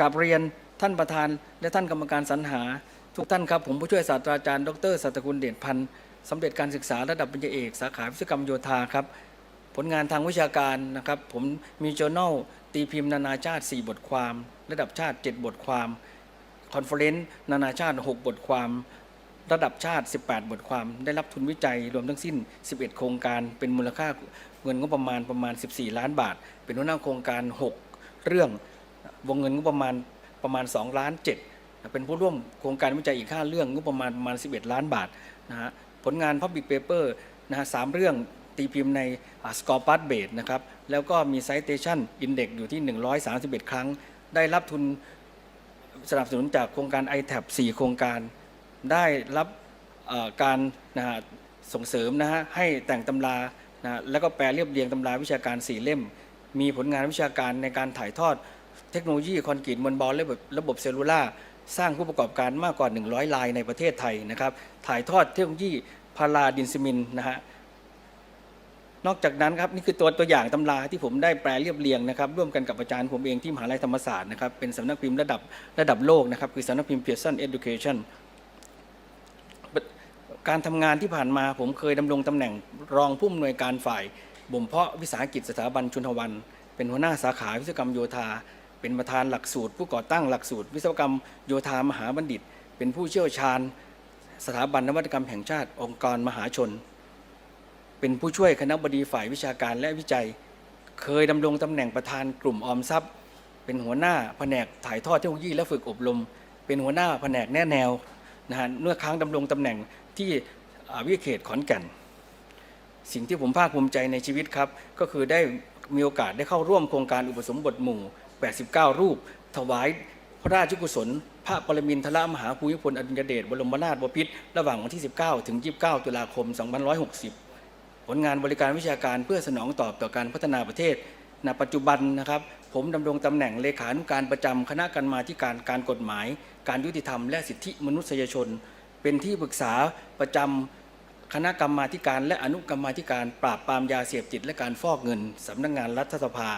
กับเรียนท่านประธาน และท่านกรรมการสรรหา ทุกท่านครับ ผมผู้ช่วยศาสตราจารย์ ดรสัตกุลเดชพันธ์สำเร็จการศึกษาระดับปริญญาเอก สาขาวิศวกรรมโยธาครับ ผลงานทางวิชาการนะครับ ผมมี journal ตีพิมพ์นานาชาติ 4 บทความ ระดับชาติ 7 บทความคอนเฟอเรนซ์นานาชาติ 6 บทความระดับชาติ 18 บทความ ได้รับทุนวิจัยรวมทั้งสิ้น 11 โครงการ เป็นมูลค่าเงินงบประมาณประมาณ 14 ล้านบาท เป็นหัวหน้าโครงการ 6 เรื่อง วงเงินงบประมาณประมาณ 2 ล้าน7เป็นผู้ร่วมโครงการวิจัยอีก 5 เรื่องงบประมาณประมาณ 11 ล้านบาทนะฮะผลงาน Public Paper นะฮะสามเรื่องตีพิมพ์ใน Score p a s Base นะครับแล้วก็มี Citation Index อยู่ที่ 131 ครั้ง ได้รับทุนสนับสนุนจากโครงการ iTab 4โครงการ ได้รับการนะฮะส่งเสริมนะฮะให้แต่งตำรานะแล้วก็แปลเรียบเรียงตำราวิชาการ 4 เล่ม มีผลงานวิชาการในการถ่ายทอด เทคโนโลยีคอนกรีตมวลบอลและระบบระบบเซลลูล่าสร้างผู้ประกอบการมากกว่า 100 รายในประเทศไทยนะครับ ถ่ายทอดเทคโนโลยีพาราดินซิมินนะฮะนอกจากนั้นครับนี่คือตัวตัวอย่างตำราที่ผมได้แปลเรียบเรียงนะครับ ร่วมกันกับอาจารย์ผมเองที่มหาลัยธรรมศาสตร์นะครับเป็นสำนักพิมพ์ระดับระดับโลกนะครับคือสำนักพิมพ์ Pearson Education การทำงานที่ผ่านมาผมเคยดำรงตำแหน่งรองผู้อำนวยการฝ่ายบ่มเพาะวิสาหกิจสถาบันชุนทวัน เป็นหัวหน้าสาขาวิศวกรรมโยธา เป็นประธานหลักสูตร ผู้ก่อตั้งหลักสูตร วิศวกรรมโยธามหาบัณฑิต เป็นผู้เชี่ยวชาญ สถาบันนวัตกรรมแห่งชาติ องค์กรมหาชน เป็นผู้ช่วยคณะบดีฝ่ายวิชาการและวิจัย เคยดำรงตำแหน่งประธานกลุ่มออมทรัพย์ เป็นหัวหน้าแผนกถ่ายทอดเทคโนโลยีและฝึกอบรม เป็นหัวหน้าแผนกแน่แนวนะฮะเมื่อครั้งดำรงตำแหน่งที่วิเขตขอนแก่น สิ่งที่ผมภาคภูมิใจในชีวิตครับ ก็คือได้มีโอกาสได้เข้าร่วมโครงการอุปสมบทหมู่ 89 รูป ถวายพระราชกุศล พระปรมินทรมหาภูมิพลอดุลยเดชบรมนาถบพิตรระหว่างวันที่ 19 ถึง 29 ตุลาคม 2560 ผลงานบริการวิชาการเพื่อสนองตอบต่อการพัฒนาประเทศณปัจจุบันนะครับ ผมดำรงตำแหน่งเลขานุการประจำคณะกรรมาธิการการกฎหมาย การยุติธรรมและสิทธิมนุษยชน เป็นที่ปรึกษาประจำคณะกรรมาธิการ และอนุกรรมาธิการ ปราบปรามยาเสพติดและการฟอกเงินสำนักงงานรัฐสภา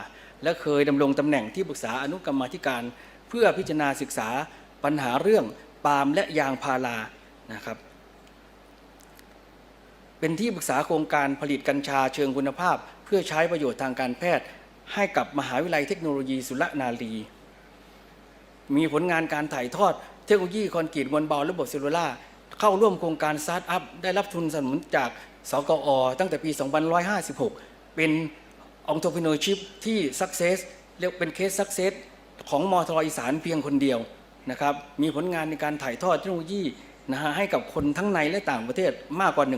และเคยดำรงตำแหน่งที่ปรึกษาอนุกรรมาธิการ เพื่อพิจารณาศึกษาปัญหาเรื่องปาล์มและยางพารานะครับ เป็นที่ปรึกษาโครงการผลิตกัญชาเชิงคุณภาพ เพื่อใช้ประโยชน์ทางการแพทย์ ให้กับมหาวิทยาลัยเทคโนโลยีสุรนารีมีผลงานการถ่ายทอดเทคโนโลยีคอนกรีตมวลเบาระบบเซลลูล่าเข้าร่วมโครงการสตาร์ทอัพได้รับทุนสนับสนุนจากสกอ ตั้งแต่ปี 2556 เป็น entrepreneurship ที่ success เรียกเป็นเคส success ของมทอีสานเพียงคนเดียวนะครับมีผลงานในการถ่ายทอดเทคโนโลยีนะฮะให้กับคนทั้งในและต่างประเทศมากกว่า 100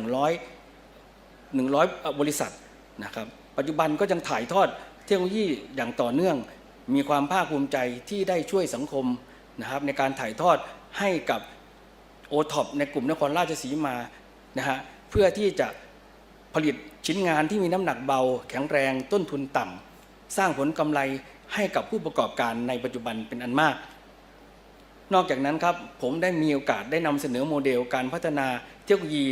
100 บริษัทนะครับปัจจุบันก็ยังถ่ายทอดเทคโนโลยีอย่างต่อเนื่อง มีความภาคภูมิใจที่ได้ช่วยสังคมนะครับในการถ่ายทอดให้กับโอท็อปในกลุ่มนครราชสีมานะฮะเพื่อที่จะผลิต ชิ้นงานที่มีน้ำหนักเบา แข็งแรงต้นทุนต่ำสร้างผลกำไรให้กับผู้ประกอบการในปัจจุบันเป็นอันมาก นอกจากนั้นครับผมได้มีโอกาสได้นำเสนอโมเดลการพัฒนาเทคโนโลยี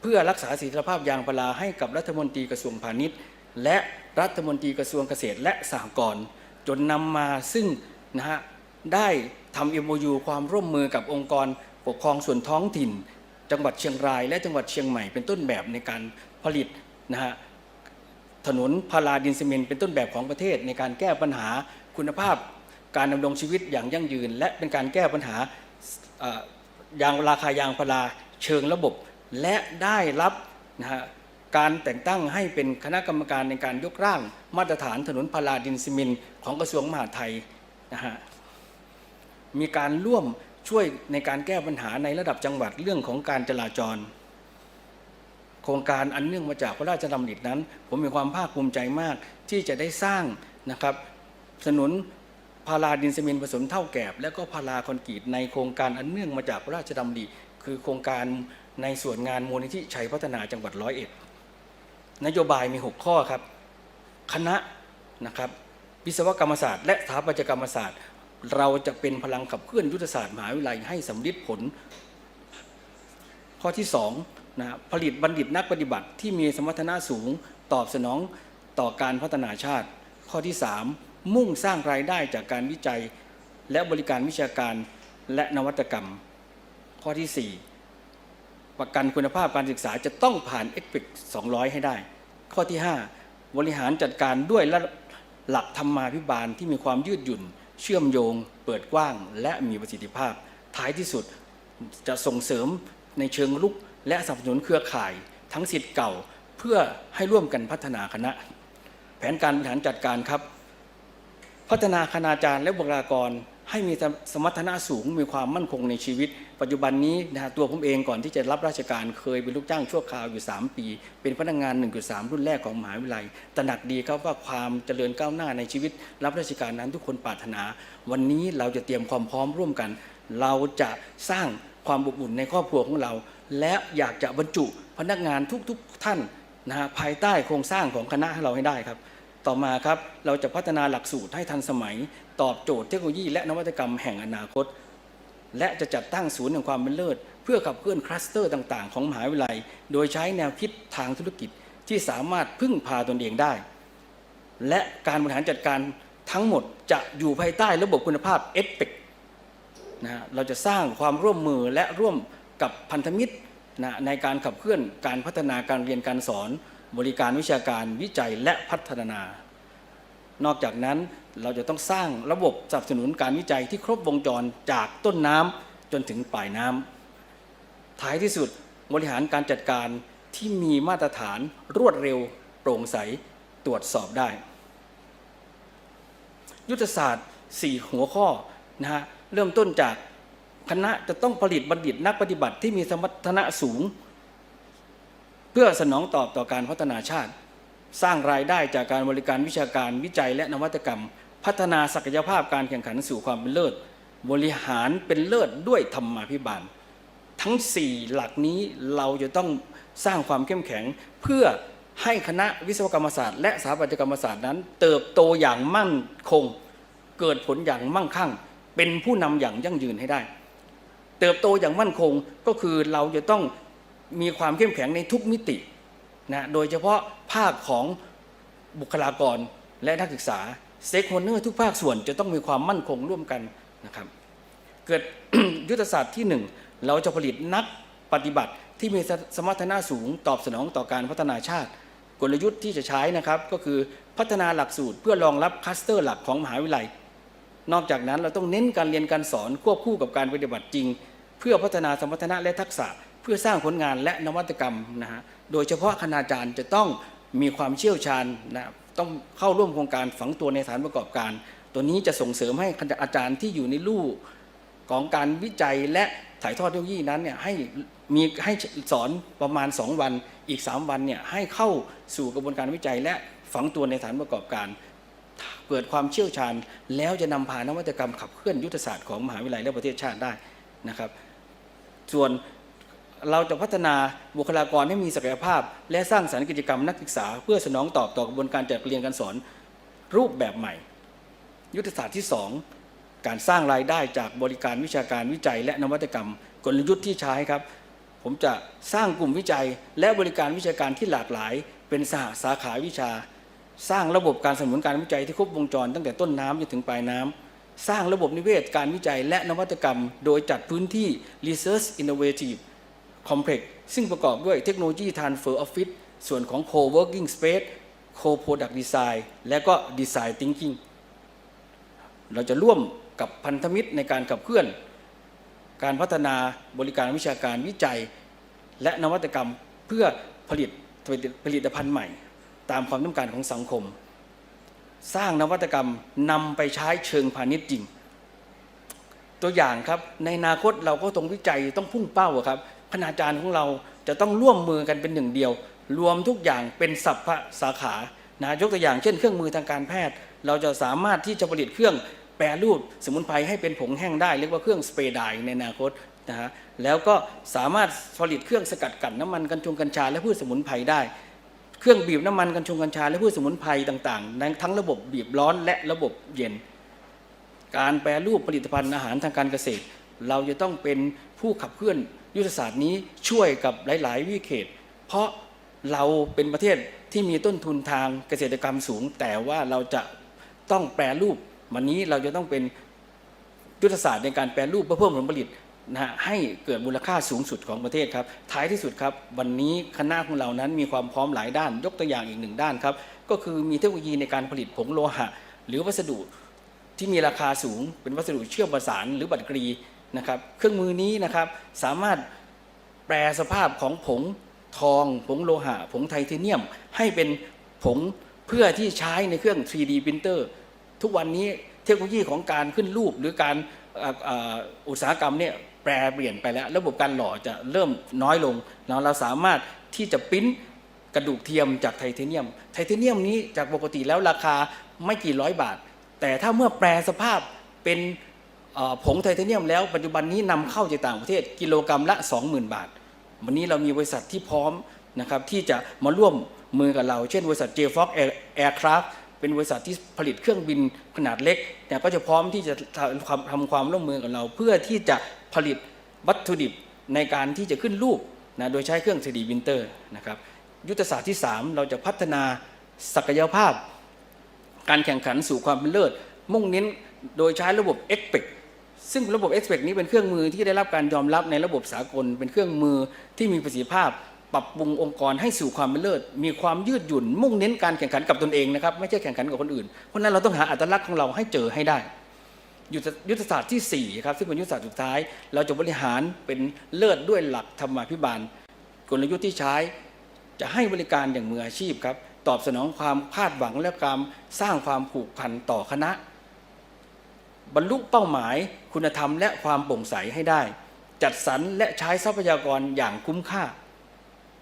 เพื่อรักษาสถียรภาพยางพาราให้กับรัฐมนตรีกระทรวงพาณิชย์ และรัฐมนตรีกระทรวงเกษตรและสหกรณ์จนนำมาซึ่งนะฮะได้ทำ MOU ความร่วมมือกับองค์กรปกครองส่วนท้องถิ่น จังหวัดเชียงราย และจังหวัดเชียงใหม่เป็นต้นแบบในการผลิต นะฮะถนนพาราดินซีเมนเป็นต้นแบบของประเทศในการแก้ปัญหาคุณภาพ การดำรงชีวิตอย่างยั่งยืน และเป็นการแก้ปัญหายางราคายางพาราเชิงระบบ และได้รับนะฮะการแต่งตั้งให้เป็นคณะกรรมการในการยกร่าง มาตรฐานถนนพาราดินซีเมนของกระทรวงมหาดไทยนะฮะมีการร่วมช่วยในการแก้ปัญหาในระดับจังหวัดเรื่องของการจราจร โครงการอันเนื่องมาจากพระราชดำรินั้น ผมมีความภาคภูมิใจมากที่จะได้สร้างนะครับสนุนพาราดินซีเมนผสมเท่าแกบ และก็พาราคอนกรีตในโครงการอันเนื่องมาจากพระราชดำริคือโครงการในส่วนงานมูลนิธิชัยพัฒนาจังหวัดร้อยเอ็ดนโยบายมี 6 ข้อครับ คณะนะครับวิศวกรรมศาสตร์ และสถาปัตยกรรมศาสตร์ เราจะเป็นพลังขับเคลื่อนยุทธศาสตร์มหาวิทยาลัยให้สำลิดผล ข้อที่ 2 นะผลิตบัณฑิตนักปฏิบัติที่มีสมรรถนะสูงตอบสนองต่อการพัฒนาชาติ ข้อที่ 3 มุ่งสร้างรายได้จากการวิจัย และบริการวิชาการและนวัตกรรม ข้อที่ 4 ประกันคุณภาพการศึกษาจะต้องผ่านเอ็กเพ200 ให้ได้ ข้อที่ 5 บริหารจัดการด้วยหลักธรรมาภิบาลที่มีความยืดหยุ่น เชื่อมโยง เปิดกว้าง และมีประสิทธิภาพ ท้ายที่สุดจะส่งเสริมในเชิงลุก และสนับสนุนเครือข่ายทั้งสิทธิ์เก่าเพื่อให้ร่วมกันพัฒนาคณะ แผนการบริหารจัดการครับ พัฒนาคณาจารย์และบุคลากรให้มีสมรรถนะสูงมีความมั่นคงในชีวิต ปัจจุบันนี้นะฮะตัวผมเองก่อนที่จะรับราชการเคยเป็นลูกจ้างชั่วคราวอยู่ 3 ปี เป็นพนักงาน 1.3 รุ่นแรกของมหาวิทยาลัยตระหนักดีครับว่าความเจริญก้าวหน้าในชีวิต รับราชการนั้นทุกคนปรารถนา วันนี้เราจะเตรียมความพร้อมร่วมกัน เราจะสร้างความอบอุ่นในครอบครัวของเรา และอยากจะบรรจุพนักงานทุกๆท่านนะฮะภายใต้โครงสร้างของคณะให้เราให้ได้ครับ ต่อมาครับเราจะพัฒนาหลักสูตรให้ทันสมัย ตอบโจทย์เทคโนโลยีและนวัตกรรมแห่งอนาคต และจะจัดตั้งศูนย์แห่งความเป็นเลิศ เพื่อขับเคลื่อนคลัสเตอร์ต่างๆ ของมหาวิทยาลัย โดยใช้แนวคิดทางธุรกิจที่สามารถพึ่งพาตนเองได้ และการบริหารจัดการทั้งหมดจะอยู่ภายใต้ระบบคุณภาพเอ p e c นะฮะเราจะสร้างความร่วมมือและร่วม กับพันธมิตรนะในการขับเคลื่อนการพัฒนาการเรียนการสอน บริการวิชาการวิจัยและพัฒนา นอกจากนั้นเราจะต้องสร้างระบบสนับสนุนการวิจัยที่ครบวงจรจากต้นน้ำจนถึงปลายน้ำท้ายที่สุดบริหารการจัดการที่มีมาตรฐานรวดเร็ว โปร่งใสตรวจสอบได้ ยุทธศาสตร์ 4 หัวข้อนะฮะเริ่มต้นจาก คณะจะต้องผลิตบัณฑิตนักปฏิบัติที่มีสมรรถนะสูง เพื่อสนองตอบต่อการพัฒนาชาติ สร้างรายได้จากการบริการวิชาการวิจัยและนวัตกรรม พัฒนาศักยภาพการแข่งขันสู่ความเป็นเลิศ บริหารเป็นเลิศด้วยธรรมาภิบาล ทั้ง 4 หลักนี้เราจะต้องสร้างความเข้มแข็งเพื่อให้คณะวิศวกรรมศาสตร์และสถาปัตยกรรมศาสตร์นั้น เติบโตอย่างมั่นคง เกิดผลอย่างมั่งคั่ง เป็นผู้นำอย่างยั่งยืนให้ได้ เติบโตอย่างมั่นคงก็คือเราจะต้องมีความเข้มแข็งในทุกมิตินะโดยเฉพาะภาคของบุคลากรและนักศึกษาเต็กโฮเนอร์ทุกภาคส่วนจะต้องมีความมั่นคงร่วมกันนะครับเกิดยุทธศาสตร์ที่หนึ่งเราจะผลิตนักปฏิบัติที่มีสมรรถนะสูงตอบสนองต่อการพัฒนาชาติ กลยุทธ์ที่จะใช้นะครับก็คือพัฒนาหลักสูตรเพื่อรองรับคลัสเตอร์หลักของมหาวิทยาลัย นอกจากนั้นเราต้องเน้นการเรียนการสอนควบคู่กับการปฏิบัติจริง เพื่อพัฒนาสมรรถนะและทักษะ เพื่อสร้างผลงานและนวัตกรรมนะฮะโดยเฉพาะคณาจารย์จะต้องมีความเชี่ยวชาญนะต้องเข้าร่วมโครงการฝังตัวในสถานประกอบการ ตัวนี้จะส่งเสริมให้อาจารย์ที่อยู่ในลู่ของการวิจัยและถ่ายทอดเทคโนโลยีนั้นเนี่ยให้มีให้สอนประมาณ 2 วันอีก 3 วันเนี่ยให้เข้าสู่กระบวนการวิจัยและฝังตัวในสถานประกอบการ เกิดความเชี่ยวชาญ แล้วจะนำพานวัตกรรมขับเคลื่อนยุทธศาสตร์ของมหาวิทยาลัยและประเทศชาติได้นะครับ ส่วนเราจะพัฒนาบุคลากรให้มีศักยภาพ และสร้างสรรค์กิจกรรมนักศึกษา เพื่อสนองตอบต่อกระบวนการจัดเรียนการสอนรูปแบบใหม่ ยุทธศาสตร์ที่ 2 การสร้างรายได้จากบริการวิชาการวิจัย และนวัตกรรม กลยุทธ์ที่ใช้ครับ ผมจะสร้างกลุ่มวิจัย และบริการวิชาการที่หลากหลาย เป็นสหสาขาวิชา สร้างระบบการสนับสนุนการวิจัยที่ครบวงจร ตั้งแต่ต้นน้ำจนถึงปลายน้ำสร้างระบบนิเวศการวิจัย และนวัตกรรม โดยจัดพื้นที่ Research Innovative Complex ซึ่งประกอบด้วยเทคโนโลยี Transfer Office ส่วนของ Co-working Space Co-product Design และก็ Design Thinking เราจะร่วมกับพันธมิตรในการขับเคลื่อน การพัฒนาบริการวิชาการวิจัย และนวัตกรรมเพื่อผลิตผลิตภัณฑ์ใหม่ ตามความต้องการของสังคม สร้างนวัตกรรมนำไปใช้เชิงพาณิชย์จริง ตัวอย่างครับในอนาคตเราก็ต้องวิจัยต้องพุ่งเป้าครับคณาจารย์ของเราจะต้องร่วมมือกันเป็นหนึ่งเดียว รวมทุกอย่างเป็นสัพพะสาขานะยกตัวอย่างเช่นเครื่องมือทางการแพทย์ เราจะสามารถที่จะผลิตเครื่องแปรรูปสมุนไพรให้เป็นผงแห้งได้เรียกว่าเครื่องสเปรย์ดร์ในอนาคตนะฮะแล้วก็สามารถผลิตเครื่องสกัดกั่นน้ำมันกัญชงกัญชาและพืชสมุนไพรได้ เครื่องบีบน้ำมันกัญชงกัญชา และพืชสมุนไพรต่างๆในทั้งระบบบีบร้อนและระบบเย็น การแปรรูปผลิตภัณฑ์อาหารทางการเกษตร เราจะต้องเป็นผู้ขับเคลื่อนยุทธศาสตร์นี้ช่วยกับหลาย ๆ วิเขต เพราะเราเป็นประเทศที่มีต้นทุนทางเกษตรกรรมสูง แต่ว่าเราจะต้องแปรรูป วันนี้เราจะต้องเป็นยุทธศาสตร์ในการแปรรูปเพื่อเพิ่มผลผลิต นะฮะให้เกิดมูลค่าสูงสุดของประเทศครับ ท้ายที่สุดครับ วันนี้คณะของเรานั้นมีความพร้อมหลายด้าน ยกตัวอย่างอีกหนึ่งด้านครับ ก็คือมีเทคโนโลยีในการผลิตผงโลหะ หรือวัสดุที่มีราคาสูง เป็นวัสดุเชื่อมประสานหรือบัตรกรีนะครับ เครื่องมือนี้นะครับสามารถแปลสภาพของผงทอง ผงโลหะ ผงไทเทเนียม ให้เป็นผงเพื่อที่ใช้ในเครื่อง 3D printer ทุกวันนี้เทคโนโลยีของการขึ้นรูปหรือการออุตสาหกรรมเนี่ย แปรเปลี่ยนไปแล้ว ระบบการหล่อจะเริ่มน้อยลงเราเราสามารถที่จะปิ้นกระดูกเทียมจากไทเทเนียม ไทเทเนียมนี้จากปกติแล้วราคาไม่กี่ร้อยบาท แต่ถ้าเมื่อแปลสภาพเป็นผงไทเทเนียมแล้วปัจจุบันนี้นำเข้าจากต่างประเทศกิโลกรรัมละ 20,000 บาท วันนี้เรามีบริษัทที่พร้อมนะครับที่จะมาร่วมมือกับเรา เช่นบริษัท j f o x Aircraft เป็นบริษัทที่ผลิตเครื่องบินขนาดเล็กแต่ก็จะพร้อมที่จะทำความทำความร่วมมือกับเรา เพื่อที่จะผลิตวัตถุดิบในการที่จะขึ้นรูปนะโดยใช้เครื่อง 3D printer นะครับยุทธศาสตร์ที่ 3 เราจะพัฒนาศักยภาพ การแข่งขันสู่ความเป็นเลิศ มุ่งเน้นโดยใช้ระบบ e x p e c ซึ่งระบบ e x p e c นี้เป็นเครื่องมือที่ได้รับการยอมรับในระบบสากล เป็นเครื่องมือที่มีประสิทธิภาพ ปรับปรุงองค์กรให้สู่ความเป็นเลิศ มีความยืดหยุ่น มุ่งเน้นการแข่งขันกับตนเองนะครับไม่ใช่แข่งขันกับคนอื่น เพราะนั้นเราต้องหาอัตลักษณ์ของเราให้เจอให้ได้ยุทธยุทธศาสตร์ที่4ครับซึ่งเป็นยุทธศาสตร์สุดท้าย เราจะบริหารเป็นเลิศด้วยหลักธรรมาภิบาล กลยุทธ์ที่ใช้จะให้บริการอย่างมืออาชีพครับตอบสนองความคาดหวังและการสร้างความผูกพันต่อคณะ บรรลุเป้าหมายคุณธรรมและความโปร่งใสให้ได้ จัดสรรและใช้ทรัพยากรอย่างคุ้มค่า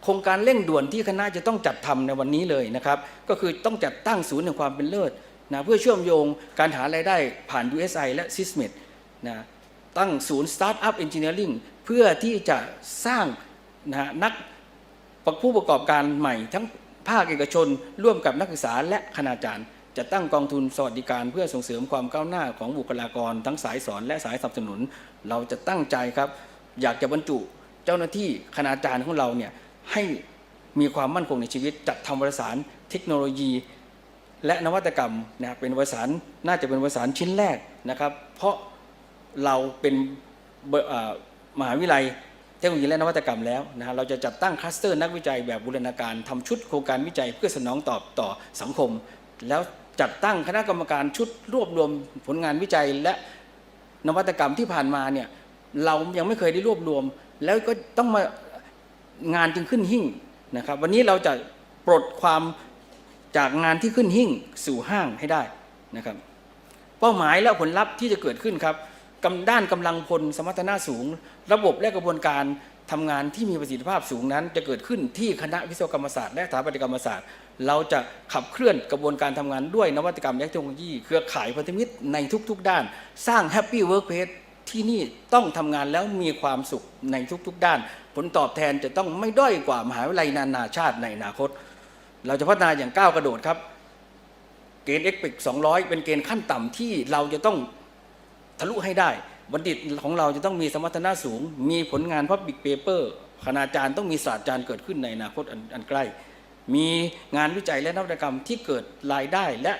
โครงการเร่งด่วนที่คณะจะต้องจัดทำในวันนี้เลยนะครับ ก็คือต้องจัดตั้งศูนย์แห่งความเป็นเลิศนะเพื่อเชื่อมโยงการหารายได้ผ่าน USI และ SISMED นะตั้งศูนย์ Startup Engineering เพื่อที่จะสร้างนะนักผู้ประกอบการใหม่ทั้งภาคเอกชน ร่วมกับนักศึกษาและคณาจารย์จะตั้งกองทุนสวัสดิการเพื่อส่งเสริมความก้าวหน้าของบุคลากร ทั้งสายสอนและสายสนับสนุน เราจะตั้งใจครับ อยากจะบรรจุเจ้าหน้าที่คณาจารย์ของเราเนี่ย ให้มีความมั่นคงในชีวิต จัดทำวารสารเทคโนโลยี และนวัตกรรมนะครับเป็นวารสารน่าจะเป็นวารสารชิ้นแรกนะครับ เพราะเราเป็นมหาวิทยาลัยเทคโนโลยีและนวัตกรรมแล้วนะฮะเราจะจัดตั้งคลัสเตอร์นักวิจัยแบบบูรณาการทำชุดโครงการวิจัยเพื่อสนองตอบต่อสังคม แล้วจัดตั้งคณะกรรมการชุดรวบรวมผลงานวิจัยและนวัตกรรมที่ผ่านมาเนี่ยเรายังไม่เคยได้รวบรวม แล้วก็ต้องมา งานจึงขึ้นหิ่งนะครับ วันนี้เราจะปลดความจากงานที่ขึ้นหิ่งสู่ห้างให้ได้นะครับ เป้าหมายและผลลัพธ์ที่จะเกิดขึ้นครับกำด้านกำลังพลสมรรถนะสูง ระบบและกระบวนการทำงานที่มีประสิทธิภาพสูงนั้น จะเกิดขึ้นที่คณะวิศวกรรมศาสตร์และสถาปัตยกรรมศาสตร์ เราจะขับเคลื่อนกระบวนการทำงานด้วยนวัตกรรมและเทคโนโลยี เครือข่ายพันธมิตรในทุก ๆ ด้าน สร้างแฮปปี้เวิร์กเพส ที่นี่ต้องทำงานแล้วมีความสุขในทุก ๆ ด้าน ผลตอบแทนจะต้องไม่ด้อยกว่ามหาวิทยาลัยนานาชาติในอนาคต เราจะพัฒนาอย่างก้าวกระโดดครับ เกณฑ์ x p e c 200 เป็นเกณฑ์ขั้นต่ำที่เราจะต้องทะลุให้ได้ บัณฑิตของเราจะต้องมีสมรรถนะสูง มีผลงาน Public Paper คณาจารย์ต้องมีศาสตราจารย์เกิดขึ้นในอนาคตอันอันใกล้ มีงานวิจัยและนวัตกรรมที่เกิดรายได้และ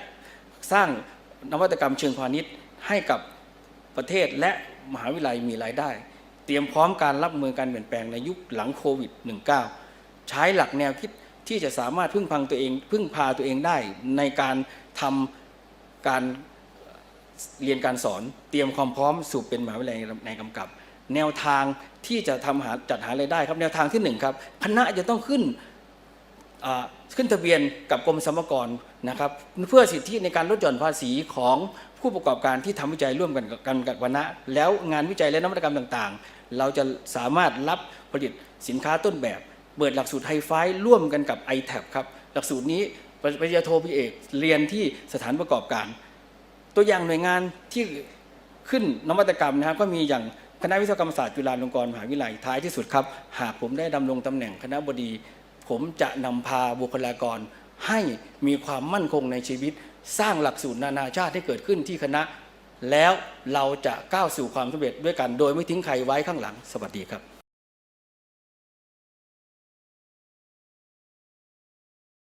สร้างนวัตกรรมเชิงพาณิชย์ให้กับประเทศและ มหาวิทยาลัยมีรายได้ เตรียมพร้อมการรับมือการเปลี่ยนแปลงในยุคหลังโควิด -19 ใช้หลักแนวคิดที่จะสามารถพึ่งพังตัวเอง พึ่งพาตัวเองได้ในการทำการเรียนการสอนเตรียมความพร้อมสู่เป็นมหาวิทยาลัยในกำกับ แนวทางที่จะทำหาจัดหารายได้ครับ แนวทางที่หนึ่งครับคณะจะต้องขึ้นขึ้นทะเบียนกับกรมสรรพากรนะครับ เพื่อสิทธิในการลดหย่อนภาษีของ ผู้ประกอบการที่ทำวิจัยร่วมกันกับกันกับคณะแล้วงานวิจัยและนวัตกรรมต่างๆ เราจะสามารถรับผลิตสินค้าต้นแบบ เปิดหลักสูตรไฮไฟร่วมกันกับ i t a b ครับหลักสูตรนี้ปริญญาโทพี่เอกเรียนที่สถานประกอบการ ตัวอย่างหน่วยงานที่ขึ้นนวัตกรรมนะครับก็มีอย่างคณะวิศวกรรมศาสตร์จุฬาลงกรณ์มหาวิทยาลัยท้ายที่สุดครับ หากผมได้ดำรงตำแหน่งคณะบดี ผมจะนำพาบุคลากรให้มีความมั่นคงในชีวิต สร้างหลักสูตรนานาชาติให้เกิดขึ้นที่คณะ แล้วเราจะก้าวสู่ความสำเร็จด้วยกัน โดยไม่ทิ้งใครไว้ข้างหลัง สวัสดีครับ